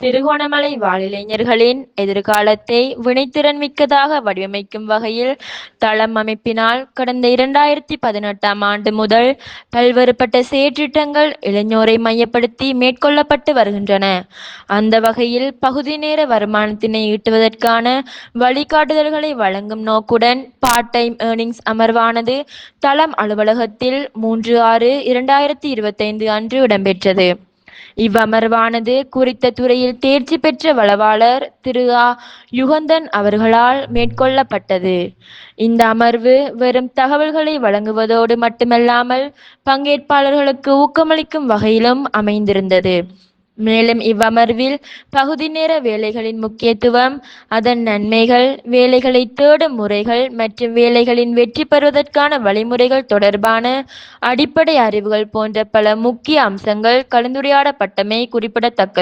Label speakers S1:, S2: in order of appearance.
S1: திருகோணமலை வானிலைஞர்களின் எதிர்காலத்தை வினைத்திறன் மிக்கதாக வடிவமைக்கும் வகையில் தளம் அமைப்பினால் கடந்த இரண்டாயிரத்தி பதினெட்டாம் ஆண்டு முதல் பல்வேறுபட்ட செயற்றிட்டங்கள் இளைஞரை மையப்படுத்தி மேற்கொள்ளப்பட்டு வருகின்றன. அந்த வகையில் பகுதி நேர வருமானத்தினை ஈட்டுவதற்கான வழிகாட்டுதல்களை வழங்கும் நோக்குடன் பார்ட் டைம் ஏர்னிங்ஸ் அமர்வானது தளம் அலுவலகத்தில் மூன்று ஆறு இரண்டாயிரத்தி இருபத்தைந்து அன்று இடம்பெற்றது. இவ்வமர்வானது குறித்த துறையில் தேர்ச்சி பெற்ற வளவாளர் திரு ஆ. யுகந்தன் அவர்களால் மேற்கொள்ளப்பட்டது. இந்த அமர்வு வெறும் தகவல்களை வழங்குவதோடு மட்டுமல்லாமல் பங்கேற்பாளர்களுக்கு ஊக்கமளிக்கும் வகையிலும் அமைந்திருந்தது. மேலும் இவ்வமர்வில் பகுதி நேர வேலைகளின் முக்கியத்துவம் அதன் நன்மைகள் வேலைகளை தேடும் முறைகள் மற்றும் வேலைகளின் வெற்றி பெறுவதற்கான வழிமுறைகள் தொடர்பான அடிப்படை அறிவுகள் போன்ற பல முக்கிய அம்சங்கள் கலந்துரையாடப்பட்டமை குறிப்பிடத்தக்கது.